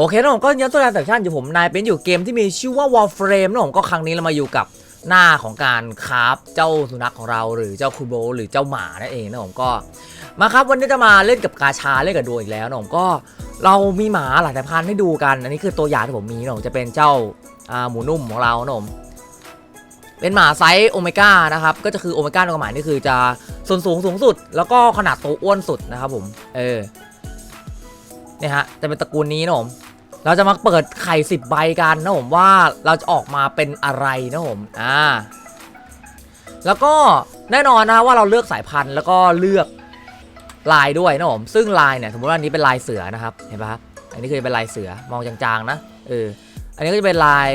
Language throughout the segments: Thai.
โอเคนะผมก็ยันตัวแทนสัญชาติอยู่ผมนายเป็นอยู่เกมที่มีชื่อว่า Warframe นะผมก็ครั้งนี้เรามาอยู่กับหน้าของการคราฟเจ้าสุนัขของเราหรือเจ้าคูโบหรือเจ้าหมานั่นเองนะผมก็มาครับวันนี้จะมาเล่นกับกาชาเล่นกับดวงอีกแล้วนะผมก็เรามีหมาหลายสายพันธุ์ให้ดูกัน อันนี้คือตัวอย่างที่ผมมีนะผมจะเป็นเจ้าอ่าหมูนุ่มของเรานะผมเป็นหมาไซส์โอเมก้านะครับก็จะคือโอเมก้าตัวหมายนี่คือจะส่วนสูงสูงสุด แล้วก็ขนาดตัวอ้วนสุดนะครับผมเออเนี่ยฮะจะเป็นตระกูลนี้นะผม เราจะมาเปิดไข่สิบใบกันนะผมว่าเราจะออกมาเป็นอะไรนะผมอ่าแล้วก็แน่นอนนะว่าเราเลือกสายพันธุ์แล้วก็เลือกลายด้วยนะผมซึ่งลายเนี่ยสมมติว่าอันนี้เป็นลายเสือนะครับเห็นปะครับอันนี้คือเป็นลายเสือมองจางๆนะเอออันนี้ก็จะเป็นลาย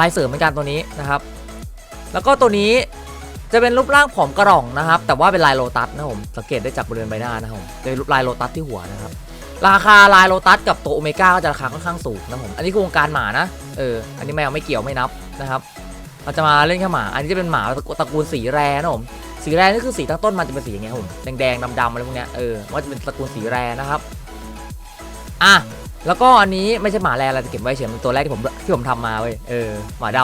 ลายเสือเหมือนกันตัวนี้นะครับ แล้วก็ตัวนี้จะเป็นรูปร่างผอมกระหร่องนะครับ แต่ว่าเป็นลายโลตัสนะผมสังเกตได้จากบริเวณใบหน้านะผมเป็นรูปลายโลตัสที่หัวนะครับ ราคาลายโลตัสกับตัวโอเมก้าก็จะราคาค่อนข้างสูงนะผม อันนี้คือวงการหมานะ เออ อันนี้แมวไม่เกี่ยวไม่นับนะครับเราจะมาเล่นแค่หมา อันนี้จะเป็นหมาตระกูลสีแรนะผม สีแรนี่คือสีตั้งต้นมันจะเป็นสีอย่างเงี้ยผม แดงๆดำๆอะไรพวกเนี้ย เออว่าจะเป็นตระกูลสีแรนะครับ อะ แล้วก็อันนี้ไม่ใช่หมาแรเราจะเก็บไว้เฉยเป็นตัวแรกที่ผมที่ผมทำมาเว้ย เออ หมาด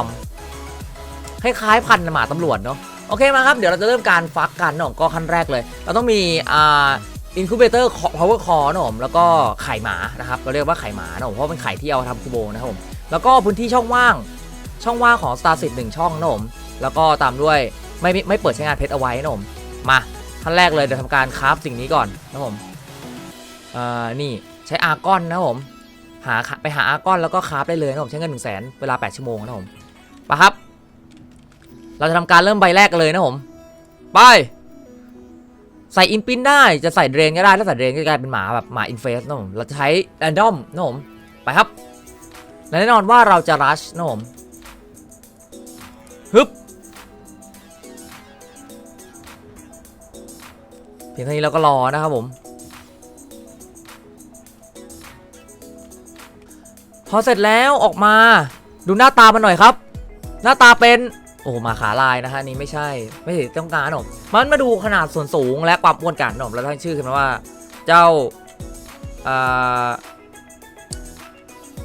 ำคล้ายๆพันธุ์หมาตำรวจเนาะ โอเคมาครับ เดี๋ยวเราจะเริ่มการฟักกันเนาะก็ขั้นแรกเลย เราต้องมี อ่า อินคูเบเตอร์พาวเวอร์คอร์นะผมแล้วก็ไข่หมานะครับเราเรียกว่าไข่หมานะผมเพราะเป็นไข่ที่เอาทำคูโบนะครับผมแล้วก็พื้นที่ช่องว่างช่องว่างของ Star 10หนึ่งช่องนะผมแล้วก็ตามด้วยไม่ไม่ไม่เปิดใช้งานเพชรเอาไว้นะผมมาขั้นแรกเลยเดี๋ยวทำการคราฟสิ่งนี้ก่อนนะผมอ่านี่ใช้อาร์กอนนะผมหาไปหาอาร์กอนแล้วก็คราฟได้เลยนะผมใช้เงินหนึ่งแสนเวลา 8 ชั่วโมงนะผมไปครับ เราจะทำการเริ่มใบแรกกันเลยนะผมไป ใส่อินปินได้จะใส่เดรนก็ได้ถ้าใส่เดรนก็กลายเป็นหมาแบบหมาอินเฟสนะผมเราจะใช้แรนดอมนะผมไปครับและแน่นอนว่าเราจะรัชนะผมฮึบเพียงเท่านี้เราก็รอนะครับผมพอเสร็จแล้วออกมาดูหน้าตามันหน่อยครับ หน้าตาเป็น โอ้มาขาลายนะฮะนี่ไม่ใช่ไม่ใช่ต้องการหรอกมันมาดูขนาดส่วนสูงและความอ้วนกันหนอมแล้วตั้งชื่อขึ้นมาว่า เจ้า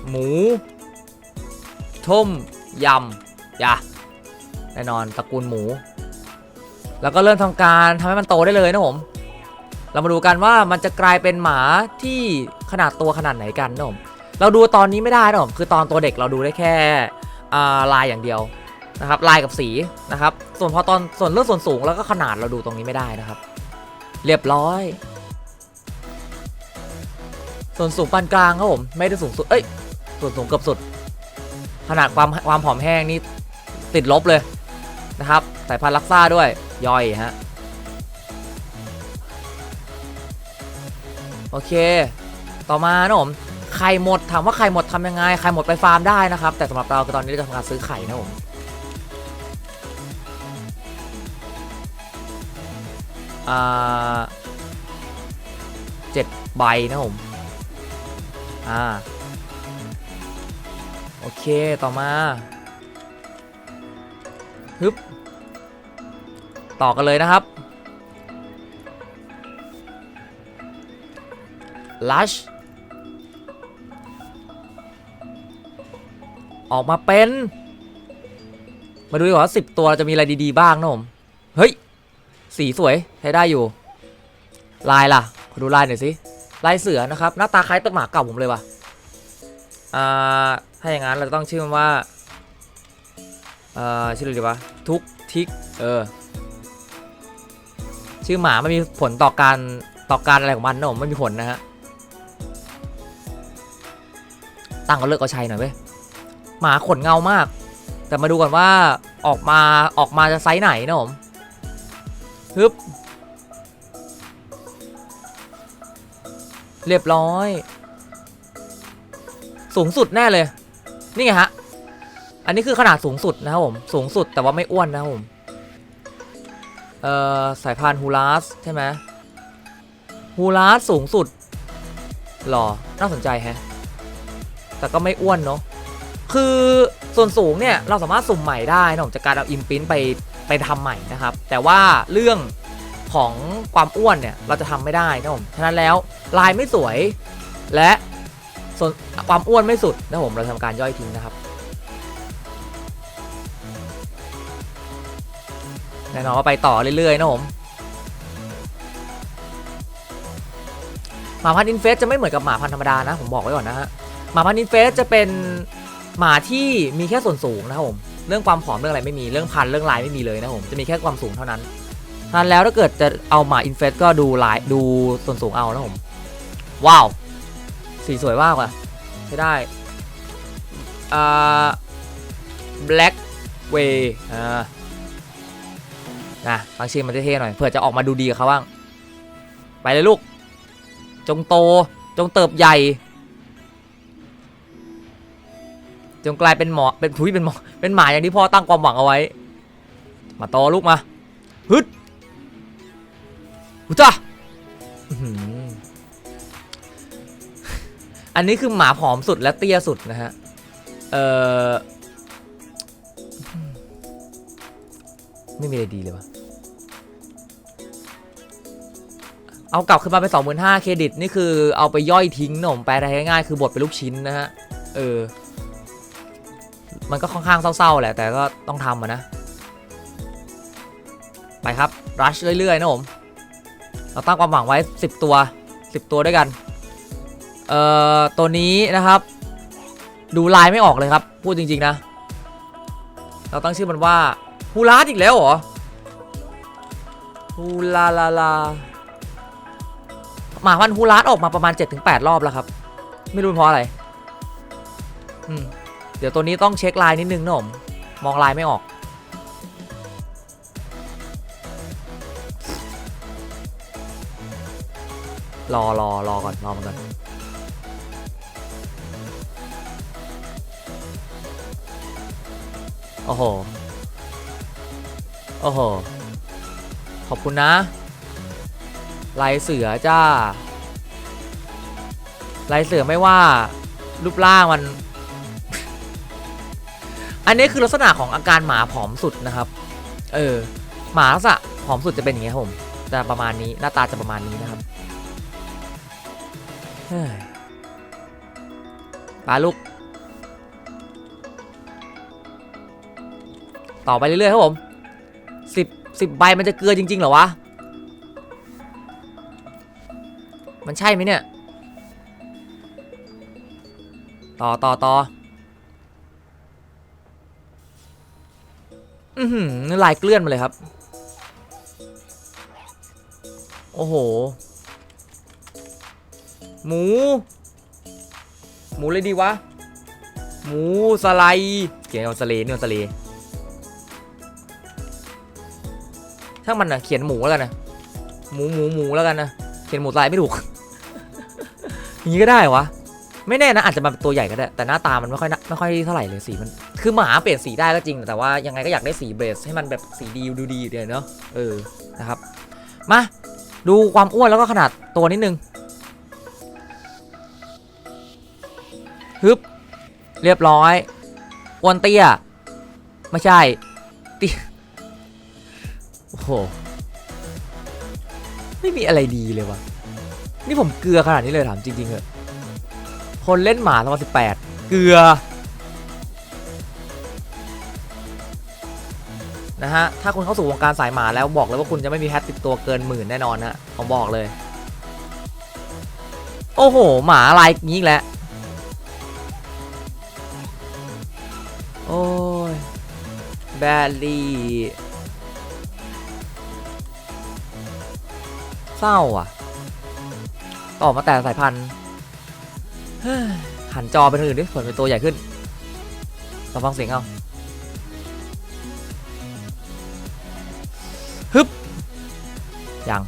หมูต้มยำยะแน่นอนตระกูลหมู แล้วก็เริ่มทำการทำให้มันโตได้เลยนะผมเรามาดูกันว่ามันจะกลายเป็นหมาที่ขนาดตัวขนาดไหนกันนะผมเราดูตอนนี้ไม่ได้นะผมคือตอนตัวเด็กเราดูได้แค่ลายอย่างเดียว นะครับลายกับสีนะครับส่วนพอตอนส่วนเรื่องส่วนสูงแล้วก็ขนาดเราดูตรงนี้ไม่ได้นะครับ เรียบร้อย ส่วนสูงปานกลางครับผมไม่ได้สูงสุดเอ้ยส่วนสูงเกือบสุด ขนาดความความผอมแห้งนี่ติดลบเลยนะครับสายพันธุ์ลักซ่าด้วยย่อยฮะโอเค ต่อมานะผมไข่หมดถามว่าไข่หมดทำยังไงไข่หมดไปฟาร์มได้นะครับ แต่สำหรับเราคือตอนนี้เราจะทำการซื้อไข่นะผม อ่าเจ็ดใบนะผม อ่า โอเค ต่อมา ฮึบ ต่อกันเลยนะครับ ลัช ออกมาเป็น มาดูดีกว่าสิบตัวจะมีอะไรดี ๆ บ้างนะผม เฮ้ย สีสวยใช้ได้อยู่ ลายล่ะขอดูลายหน่อยสิลายเสือนะครับ หน้าตาคล้ายต้นหมาเก่าผมเลยว่ะอ่าถ้าอย่างนั้นเราจะต้องชื่อมันว่าเอ่อชื่ออะไรดีวะทุกทิกเออชื่อหมาไม่มีผลต่อการต่อการอะไรของมันนะผมไม่มีผลนะฮะตั้งก็เลิกเอาชัยหน่อยเว้ยหมาขนเงามาก แต่มาดูก่อนว่าออกมาออกมาจะไซส์ไหนนะผม ฮึบ เรียบร้อย สูงสุดแน่เลย นี่ไงฮะ อันนี้คือขนาดสูงสุดนะครับผม สูงสุดแต่ว่าไม่อ้วนนะครับผม เอ่อ สายพันฮูลาสใช่ไหมฮูลาสสูงสุดหรอ น่าสนใจแฮะ แต่ก็ไม่อ้วนเนาะ คือส่วนสูงเนี่ย เราสามารถสุ่มใหม่ได้นะผมจากการเอาอิมพินไป ไปทำใหม่นะครับ แต่ว่าเรื่องของความอ้วนเนี่ยเราจะทำไม่ได้นะผมฉะนั้นแล้วลายไม่สวยและส่วนความอ้วนไม่สุดนะผมเราทำการย่อยทิ้งนะครับแน่นอนว่าไปต่อเรื่อยๆนะผมหมาพันธุ์อินเฟสจะไม่เหมือนกับหมาพันธุ์ธรรมดานะผมบอกไว้ก่อนนะฮะหมาพันธุ์อินเฟสจะเป็นหมาที่มีแค่ส่วนสูงนะครับผม เรื่องความผอมเรื่องอะไรไม่มีเรื่องพันเรื่องลายไม่มีเลยนะผมจะมีแค่ความสูงเท่านั้นทันแล้วถ้าเกิดจะเอาหมาอินเฟสก็ดูลายดูส่วนสูงเอานะผมว้าวสีสวยมากว่ะใช้ได้อ่า black way อ่านะฟังชื่อมันเท่ๆหน่อยเผื่อจะออกมาดูดีกับเขาบ้าง ไปเลยลูก จงโตจงเติบใหญ่ จงกลายเป็นหมอเป็นทุยเป็นหมอเป็นหมาอย่างที่พ่อตั้งความหวังเอาไว้ มาโตลูกมาฮึดหุจ้าอันนี้คือหมาผอมสุดและเตี้ยสุดนะฮะ เอ่อไม่มีอะไรดีเลยวะเอากลับขึ้นมาเป็น25,000เครดิต นี่คือเอาไปย่อยทิ้งหนะผมแปลได้ง่ายๆคือบดเป็นลูกชิ้นนะฮะ เออ มันก็ค่อนข้างเศร้าๆแหละแต่ก็ต้องทำอะนะ ไปครับรัชเรื่อยๆนะผม เราตั้งความหวังไว้ 10 ตัว 10 ตัวด้วยกัน เอ่อ ตัวนี้นะครับ ดูลายไม่ออกเลยครับ พูดจริง ๆ นะ เราตั้งชื่อมันว่าฮูลาดอีกแล้วเหรอฮูลาลาลาหมาพันฮูลาดออกมาประมาณ 7-8 รอบแล้วครับ ไม่รู้เป็นเพราะอะไร อืม เดี๋ยวตัวนี้ต้องเช็คลายนิดนึงนะผมมองลายไม่ออก รอรอรอก่อนรอมันก่อนโอ้โห โอ้โห ขอบคุณนะลายเสือจ้าลายเสือไม่ว่ารูปร่างมัน อันนี้คือลักษณะของอาการหมาผอมสุดนะครับ เออ หมาลักษณะผอมสุดจะเป็นอย่างนี้ครับผมจะประมาณนี้หน้าตาจะประมาณนี้นะครับปลาลูก ต่อไปเรื่อยๆครับผมสิบสิบใบมันจะเกลือจริง ๆ เหรอวะ มันใช่ไหมเนี่ย ต่อต่อต่อ อือหือลายเกลื่อนมาเลยครับ โอ้โห หมู หมูเลยดีวะ หมูสไลด์เขียนเอาสเลนี่เอาสเลช่ามันนะเขียนหมูแล้วกันนะหมูหมูหมูแล้วกันนะเขียนหมูสไลด์ไม่ถูกอย่างนี้ก็ได้เหรอวะไม่แน่นะอาจจะมาเป็นตัวใหญ่ก็ได้แต่หน้าตามันไม่ค่อยไม่ค่อยเท่าไหร่เลยสีมัน คือหมาเปลี่ยนสีได้ก็จริง แต่ว่ายังไงก็อยากได้สีเบสให้มันแบบสีดีดูดีเดียวเนาะเออนะครับ มาดูความอ้วนแล้วก็ขนาดตัวนิดนึงฮึบเรียบร้อยอ้วนเตี้ยไม่ใช่เตี้ยโอ้โหไม่มีอะไรดีเลยวะนี่ผมเกลือขนาดนี้เลยถามจริงๆเหอะคนเล่นหมาสมัยสิบแปดเกลือ นะฮะ ถ้าคุณเข้าสู่วงการสายหมาแล้วบอกเลยว่าคุณจะไม่มีแฮตติดตัวเกินหมื่นแน่นอนฮะผมบอกเลย โอ้โห หมาลายนี้อีกแล้วโอ้ย แบลลี่ เศร้าอะ ต่อมาแต่สายพันธุ์หันจอเป็นอื่นดิเผื่อเป็นตัวใหญ่ขึ้นเราฟังเสียงเอา ยัง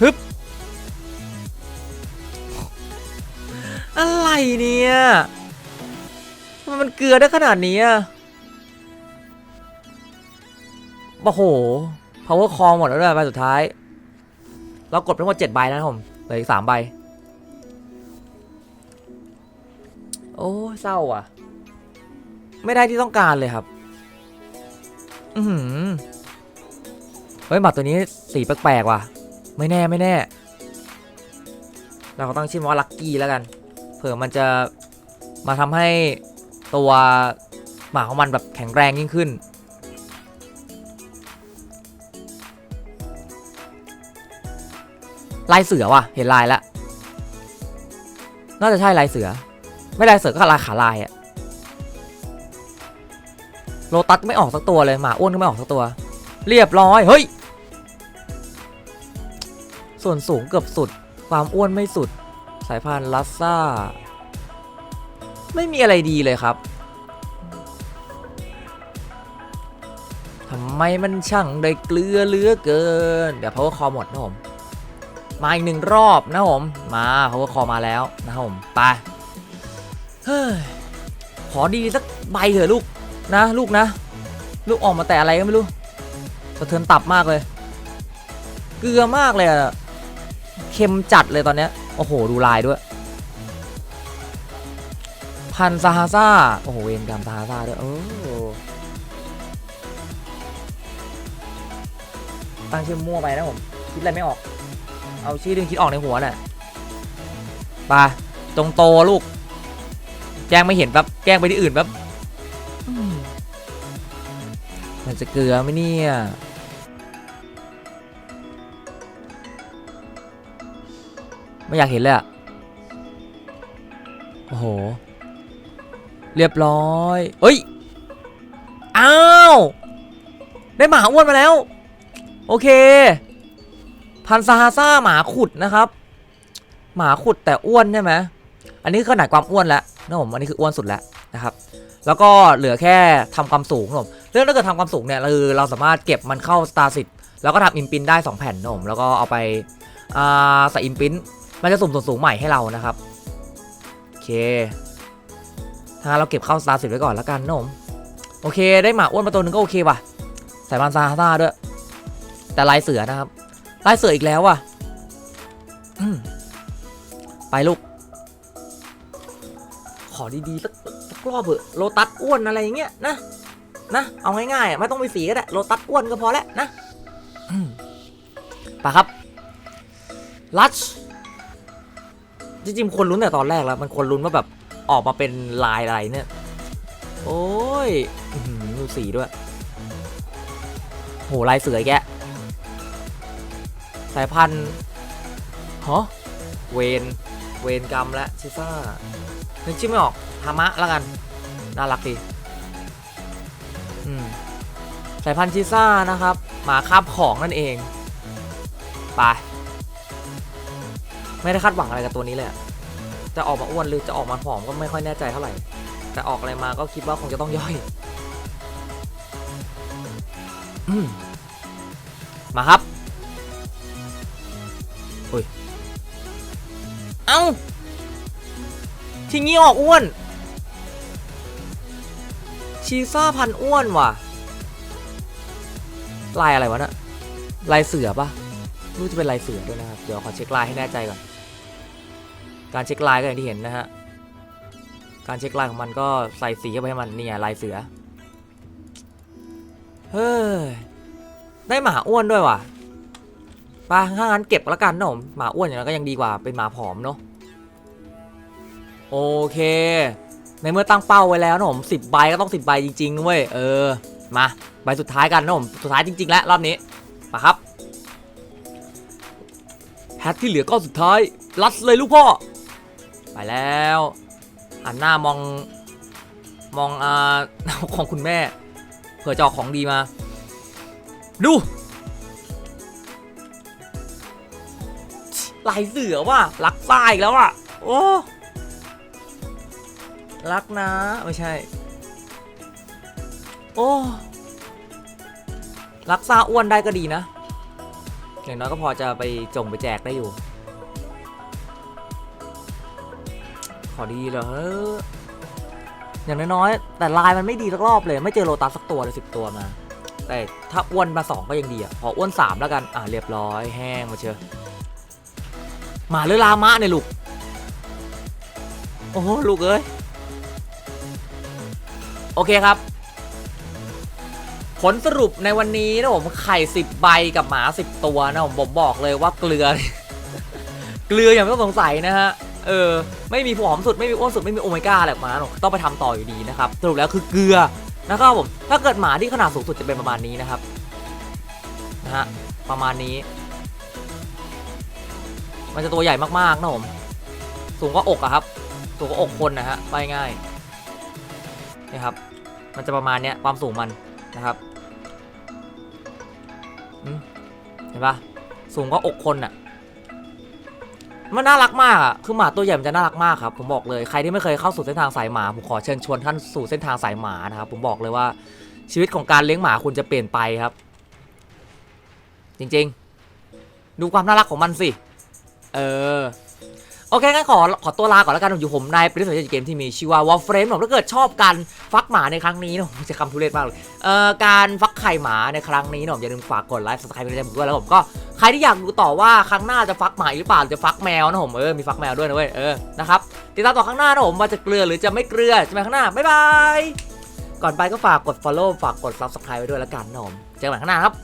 ฮึบอะไรเนี่ยทำไมมันเกลือได้ขนาดนี้อะโอ้โห power call หมดแล้วด้วยใบสุดท้าย เรากดไปทั้งหมดเจ็ดใบแล้วนะผมเหลืออีกสามใบ โอ้เศร้าอะ ไม่ได้ที่ต้องการเลยครับ อือหือ เฮ้ยหมัดตัวนี้สีแปลกๆว่ะ ไม่แน่ไม่แน่ เราก็ตั้งชื่อมันว่าลักกี้แล้วกัน เผื่อมันจะมาทำให้ตัวหมาของมันแบบแข็งแรงยิ่งขึ้น ลายเสือว่ะ เห็นลายแล้ว น่าจะใช่ลายเสือ ไม่ลายเสือก็ลายขาลายอะโลตัสไม่ออกสักตัวเลยหมาอ้วนก็ไม่ออกสักตัว เรียบร้อยเฮ้ย ส่วนสูงเกือบสุด ความอ้วนไม่สุด สายพันธุ์ลัสซ่า ไม่มีอะไรดีเลยครับทำไมมันช่างได้เกลือเลือเกิน เดี๋ยว power call หมดนะผม มาอีกหนึ่งรอบนะผม มา power call มาแล้วนะผม ไป เฮ้ย ขอดีสักใบเถอะลูกนะ ลูกนะ ลูกออกมาแต่อะไรก็ไม่รู้ สะเทือนตับมากเลย เกลือมากเลยอะเค็มจัดเลยตอนเนี้ย โอ้โห ดูลายด้วย พันซาฮาซ่าโอ้โห เวนกรรมซาฮาซ่าด้วยโอ้ตั้งชื่อมั่วไปนะผม คิดอะไรไม่ออก เอาชื่อที่คิดออกในหัวน่ะไปตรงโตลูก แกล้งไม่เห็นแป๊บแกล้งไปที่อื่นแป๊บมันจะเกลือไหมเนี่ย ไม่อยากเห็นเลยอะโอ้โห เรียบร้อยเอ้ย อ้าว ได้หมาอ้วนมาแล้ว โอเค พันซาฮาซ่าหมาขุดนะครับ หมาขุดแต่อ้วนใช่ไหม อันนี้คือขนาดความอ้วนแล้วนะผมอันนี้คืออ้วนสุดแล้วนะครับ แล้วก็เหลือแค่ทำความสูงนะผมเรื่องถ้าเกิดทำความสูงเนี่ยคือเราสามารถเก็บมันเข้าสตาร์สิแล้วก็ทำอินปินได้ 2 แผ่นนะผมแล้วก็เอาไปใส่อินปิน มันจะสุ่มส่วนสูงใหม่ให้เรานะครับ โอเค ถ้าเราเก็บเข้าสตาร์สิไว้ก่อนแล้วกันนะผมโอเค ได้หมาอ้วนมาตัวหนึงก็โอเคว่ะใส่บานซาฮาซ่าด้วย แต่ลายเสือนะครับ ลายเสืออีกแล้วว่ะไปลูก ขอดีๆสักสักรอบเถอะโลตัสอ้วนอะไรอย่างเงี้ยนะนะ เอาง่ายๆไม่ต้องมีสีก็ได้โลตัสอ้วนก็พอแล้วนะไปครับลัช จริงๆคนลุ้นแต่ตอนแรกแล้วมันคนลุ้นว่าแบบออกมาเป็นลายอะไรเนี่ย โอ้ยดูสีด้วยโหลายเสือแกสายพันธุ์ฮะเวนเวนกรรมและชิซ่านึกชื่อไม่ออกธรรมะแล้วกัน น่ารักดีอืมสายพันธุ์ชิซ่านะครับ หมาคาบของนั่นเอง ไป ไม่ได้คาดหวังอะไรกับตัวนี้เลยจะออกมาอ้วนหรือจะออกมาผอมก็ไม่ค่อยแน่ใจเท่าไหร่ แต่ออกอะไรมาก็คิดว่าคงจะต้องย่อยอมาครับอุ้ย เอ้าทีงี้ออกอ้วน ชีซ่าพันอ้วนว่ะ ลายอะไรวะเน่ะลายเสือปะรู้จะเป็นลายเสือด้วยนะครับ เดี๋ยวขอเช็คลายให้แน่ใจก่อน การเช็คลายก็อย่างที่เห็นนะฮะ การเช็คลายของมันก็ใส่สีเข้าไปให้มันเนี่ยลายเสือ เฮ้ย ได้หมาอ้วนด้วยว่ะไปถ้างั้นเก็บแล้วกันนะผมหมาอ้วนอย่างนั้นก็ยังดีกว่าเป็นหมาผอมเนาะ โอเค ในเมื่อตั้งเป้าไว้แล้วนะผมสิบใบก็ต้องสิบใบจริงๆด้ย เออ มาใบสุดท้ายกันนะผม สุดท้ายจริงๆ แล้วรอบนี้ มาครับแพทที่เหลือก็สุดท้าย รัดเลยลูกพ่อ ไปแล้วหันหน้ามองมองอ่าของคุณแม่เผื่อจะออกของดีมา ดูลายเสือว่ะรักซ่าอีกแล้วอะโอ้รักนะไม่ใช่ โอ้รักษาอ้วนได้ก็ดีนะอย่างน้อยก็พอจะไปจงไปแจกได้อยู่ ขอดีเหรออย่างน้อยๆแต่ลายมันไม่ดีสักรอบเลย ไม่เจอโลตัสสักตัวเลยสิบตัวมา แต่ถ้าอ้วนมาสองก็ยังดีอะ พออ้วนสามแล้วกัน อะเรียบร้อยแห้งมาเชียวหมาหรือลามะเนี่ยลูก โอ้โหลูกเอ้ย โอเคครับ ผลสรุปในวันนี้นะผมไข่10ใบกับหมา10ตัวนะผมผมบอกเลยว่าเกลือ เกลืออย่างไม่ต้องสงสัยนะฮะ เออไม่มีผอมสุดไม่มีอ้วนสุดไม่มีโอเมก้าอะไรออกมาหรอกต้องไปทำต่ออยู่ดีนะครับสรุปแล้วคือเกลือนะครับผมถ้าเกิดหมาที่ขนาดสูงสุดจะเป็นประมาณนี้นะครับนะฮะประมาณนี้ มันจะตัวใหญ่มากๆนะผมสูงก็อกอะครับ สูงก็อกคนนะฮะไปง่ายนี่ครับ มันจะประมาณเนี้ยความสูงมันนะครับเห็นปะสูงก็อกคนอะ มันน่ารักมากอะคือหมาตัวใหญ่มันจะน่ารักมากครับ ผมบอกเลยใครที่ไม่เคยเข้าสู่เส้นทางสายหมาผมขอเชิญชวนท่านสู่เส้นทางสายหมานะครับผมบอกเลยว่าชีวิตของการเลี้ยงหมาคุณจะเปลี่ยนไปครับ จริงๆ ดูความน่ารักของมันสิ เออ โอเคงั้นขอขอตัวลาก่อนแล้วกันผมอยู่ผมนายเป็นสายเกมที่มีชื่อว่า Warframe ผมถ้าเกิดชอบการฟักหมาในครั้งนี้นะผมจะคำทุเรศมากเลยเอ่อการฟักไข่หมาในครั้งนี้นะอย่าลืมฝากกดไลค์ subscribe เป็นกำลังใจผมด้วยแล้วผมก็ใครที่อยากดูต่อว่าครั้งหน้าจะฟักหมาอีกหรือเปล่าจะฟักแมวนะผมเออมีฟักแมวด้วยนะเว้ยเออนะครับติดตามต่อข้างหน้านะผมว่าจะเกลือหรือจะไม่เกลือจะไปข้างหน้าบ๊ายบายก่อนไปก็ฝากกด follow ฝากกด subscribe ไว้ด้วยแล้วกันนะผมเจอกันใหม่ข้างหน้าครับ